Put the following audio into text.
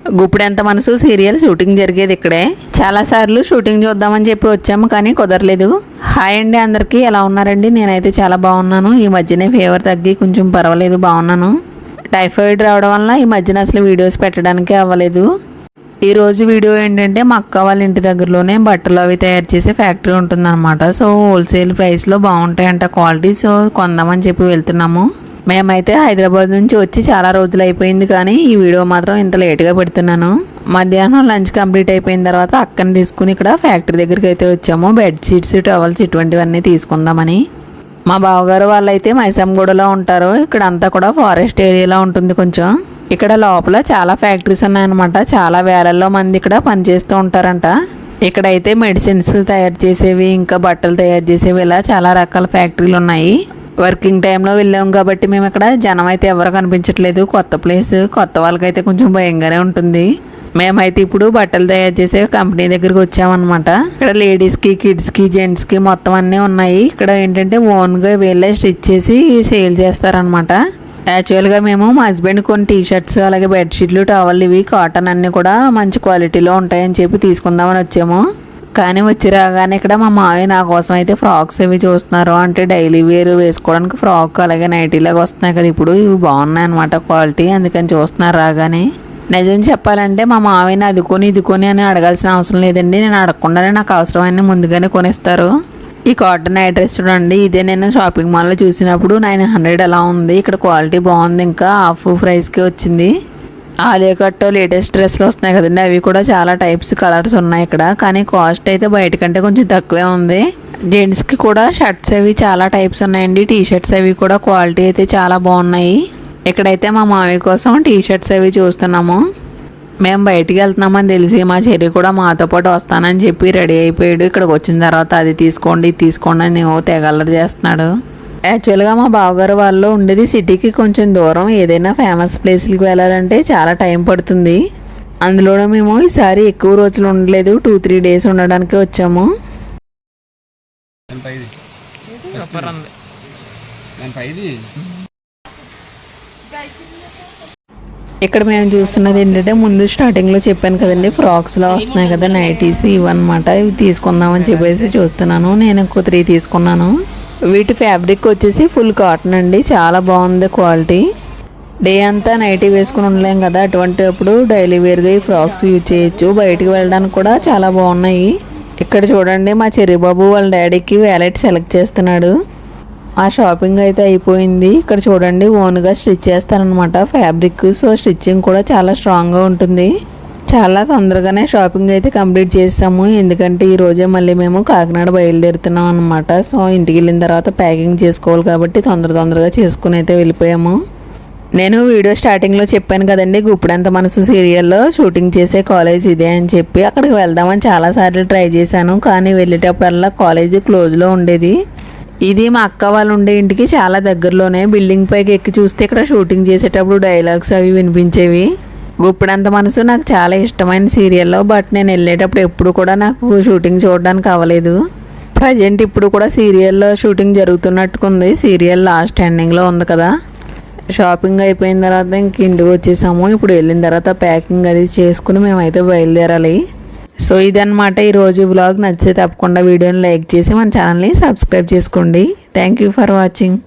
గుప్పుడు ఎంత మనసు? Serial shooting జరిగేది ఇక్కడే. చాలా సార్లు షూటింగ్ చూద్దామని చెప్పి వచ్చాము కానీ కుదరలేదు. హాయ్ అండి అందరికీ. ఎలా ఉన్నారండి? నేనైతే చాలా బాగున్నాను. ఈ మధ్యనే ఫీవర్ తగ్గి కొంచెం పర్వాలేదు బాగున్నాను. టైఫాయిడ్ రావడం వల్ల ఈ మధ్యన అసలు వీడియోస్ పెట్టడానికి అవ్వలేదు. ఈ రోజు వీడియో ఏంటంటే మా అక్క వాళ్ళ ఇంటి దగ్గరలోనే బట్టలు అవి తయారు చేసే ఫ్యాక్టరీ ఉంటుందన్నమాట. సో హోల్సేల్ ప్రైస్లో బాగుంటాయంట క్వాలిటీ. సో కొందామని చెప్పి వెళ్తున్నాము. మేమైతే హైదరాబాద్ నుంచి వచ్చి చాలా రోజులు అయిపోయింది కానీ ఈ వీడియో మాత్రం ఇంత లేట్గా పెడుతున్నాను. మధ్యాహ్నం లంచ్ కంప్లీట్ అయిపోయిన తర్వాత అక్కని తీసుకుని ఇక్కడ ఫ్యాక్టరీ దగ్గరికి అయితే వచ్చాము. బెడ్షీట్స్ టవల్స్ ఇటువంటివన్నీ తీసుకుందామని. మా బావగారు వాళ్ళైతే మైసంగూడలో ఉంటారు. ఇక్కడ అంతా కూడా ఫారెస్ట్ ఏరియాలో ఉంటుంది కొంచెం. ఇక్కడ లోపల చాలా ఫ్యాక్టరీస్ ఉన్నాయన్నమాట. చాలా వేలల్లో మంది ఇక్కడ పనిచేస్తూ ఉంటారంట. ఇక్కడైతే మెడిసిన్స్ తయారు చేసేవి ఇంకా బట్టలు తయారు చేసేవి ఇలా చాలా రకాల ఫ్యాక్టరీలు ఉన్నాయి. వర్కింగ్ టైంలో వెళ్ళాం కాబట్టి మేము ఇక్కడ జనం అయితే ఎవరు కనిపించట్లేదు. కొత్త ప్లేస్ కొత్త వాళ్ళకైతే కొంచెం భయంగానే ఉంటుంది. మేమైతే ఇప్పుడు బట్టలు తయారు చేసే కంపెనీ దగ్గరికి వచ్చామన్నమాట. ఇక్కడ లేడీస్కి కిడ్స్కి జెంట్స్కి మొత్తం అన్నీ ఉన్నాయి. ఇక్కడ ఏంటంటే ఓన్గా వీళ్ళే స్టిచ్ చేసి సేల్ చేస్తారనమాట యాక్చువల్గా మేము మా హస్బెండ్ కొన్ని టీ షర్ట్స్ అలాగే బెడ్షీట్లు టవల్ ఇవి కాటన్ అన్నీ కూడా మంచి క్వాలిటీలో ఉంటాయని చెప్పి తీసుకుందామని వచ్చాము. కానీ వచ్చి రాగానే ఇక్కడ మా మావి నా కోసం అయితే ఫ్రాక్స్ అవి చూస్తున్నారు. అంటే డైలీ వేర్ వేసుకోవడానికి ఫ్రాక్ అలాగే నైటీలాగా వస్తున్నాయి కదా. ఇప్పుడు ఇవి బాగున్నాయి అనమాట క్వాలిటీ అందుకని చూస్తున్నారు రాగానే. నిజం చెప్పాలంటే మా మావయ్యని అది కొని ఇది కొని అని అడగాల్సిన అవసరం లేదండి. నేను అడగకుండానే నాకు అవసరమైన ముందుగానే కొనిస్తారు. ఈ కాటన్ నైట్ డ్రెస్ చూడండి. ఇదే నేను షాపింగ్ మాల్లో చూసినప్పుడు నైన్ హండ్రెడ్ అలా ఉంది. ఇక్కడ క్వాలిటీ బాగుంది. ఇంకా హాఫ్ ప్రైస్కి వచ్చింది. ఆలియా కట్ లేటెస్ట్ డ్రెస్లు వస్తున్నాయి కదండి. అవి కూడా చాలా టైప్స్ కలర్స్ ఉన్నాయి ఇక్కడ. కానీ కాస్ట్ అయితే బయట కంటే కొంచెం తక్కువే ఉంది. జెంట్స్కి కూడా షర్ట్స్ అవి చాలా టైప్స్ ఉన్నాయండి. టీ షర్ట్స్ అవి కూడా క్వాలిటీ అయితే చాలా బాగున్నాయి. ఇక్కడైతే మా మామయ్య కోసం టీ షర్ట్స్ అవి చూస్తున్నాము. మేము బయటికి వెళ్తున్నామని తెలిసి మా చెర్రి కూడా మాతో పాటు వస్తానని చెప్పి రెడీ అయిపోయాడు. ఇక్కడికి వచ్చిన తర్వాత అది తీసుకోండి ఇది తీసుకోండి అని తెగలరు చేస్తున్నాడు. యాక్చువల్గా మా బావగారు వాళ్ళు ఉండేది సిటీకి కొంచెం దూరం. ఏదైనా ఫేమస్ ప్లేస్లకి వెళ్ళాలంటే చాలా టైం పడుతుంది. అందులోనూ మేము ఈసారి ఎక్కువ రోజులు ఉండలేదు. టూ త్రీ డేస్ ఉండడానికి వచ్చాము. ఇక్కడ మేము చూస్తున్నది ఏంటంటే ముందు స్టార్టింగ్లో చెప్పాను కదండి ఫ్రాక్స్లో వస్తున్నాయి కదా నైటీస్ ఇవన్నమాట. ఇవి తీసుకుందామని చెప్పేసి చూస్తున్నాను. నేను ఇంకో త్రీ తీసుకున్నాను. వీటి ఫ్యాబ్రిక్ వచ్చేసి ఫుల్ కాటన్ అండి. చాలా బాగుంది క్వాలిటీ డే అంతా నైటీ వేసుకుని ఉండలేం కదా. అటువంటి అప్పుడు డైలీ వేర్గా ఈ ఫ్రాక్స్ యూజ్ చేయొచ్చు. బయటికి వెళ్ళడానికి కూడా చాలా బాగున్నాయి. ఇక్కడ చూడండి మా చెర్రిబాబు వాళ్ళ డాడీకి వ్యాలెట్ సెలెక్ట్ చేస్తున్నాడు. ఆ షాపింగ్ అయితే అయిపోయింది. ఇక్కడ చూడండి ఓన్గా స్టిచ్ చేస్తారనమాట ఫ్యాబ్రిక్ సో స్టిచ్చింగ్ కూడా చాలా స్ట్రాంగ్గా ఉంటుంది. చాలా తొందరగానే షాపింగ్ అయితే కంప్లీట్ చేసాము. ఎందుకంటే ఈ రోజే మళ్ళీ మేము కాకినాడ బయలుదేరుతున్నాం అనమాట సో ఇంటికి వెళ్ళిన తర్వాత ప్యాకింగ్ చేసుకోవాలి కాబట్టి తొందర తొందరగా చేసుకుని అయితే వెళ్ళిపోయాము. నేను వీడియో స్టార్టింగ్లో చెప్పాను కదండి గుప్పుడంత మనసు సీరియల్లో షూటింగ్ చేసే కాలేజ్ ఇదే అని చెప్పి అక్కడికి వెళ్దామని చాలాసార్లు ట్రై చేశాను. కానీ వెళ్ళేటప్పుడల్లా కాలేజీ క్లోజ్లో ఉండేది. ఇది మా అక్క వాళ్ళు ఉండే ఇంటికి చాలా దగ్గరలోనే. బిల్డింగ్ పైకి ఎక్కి చూస్తే ఇక్కడ షూటింగ్ చేసేటప్పుడు డైలాగ్స్ అవి వినిపించేవి. గుప్పుడంత మనసు నాకు చాలా ఇష్టమైన సీరియల్లో బట్ నేను వెళ్ళేటప్పుడు ఎప్పుడు కూడా నాకు షూటింగ్ చూడడానికి అవ్వలేదు. ప్రజెంట్ ఇప్పుడు కూడా సీరియల్లో షూటింగ్ జరుగుతున్నట్టుకుంది. సీరియల్ లాస్ట్ ఎండింగ్లో ఉంది కదా. షాపింగ్ అయిపోయిన తర్వాత ఇంక ఇంటికి వచ్చేసాము. ఇప్పుడు వెళ్ళిన తర్వాత ప్యాకింగ్ అది చేసుకుని మేమైతే బయలుదేరాలి. సో ఇదనమాట ఈరోజు వ్లాగ్. నచ్చితే తప్పకుండా వీడియోని లైక్ చేసి మన ఛానల్ని సబ్స్క్రైబ్ చేసుకోండి. Thank you for watching.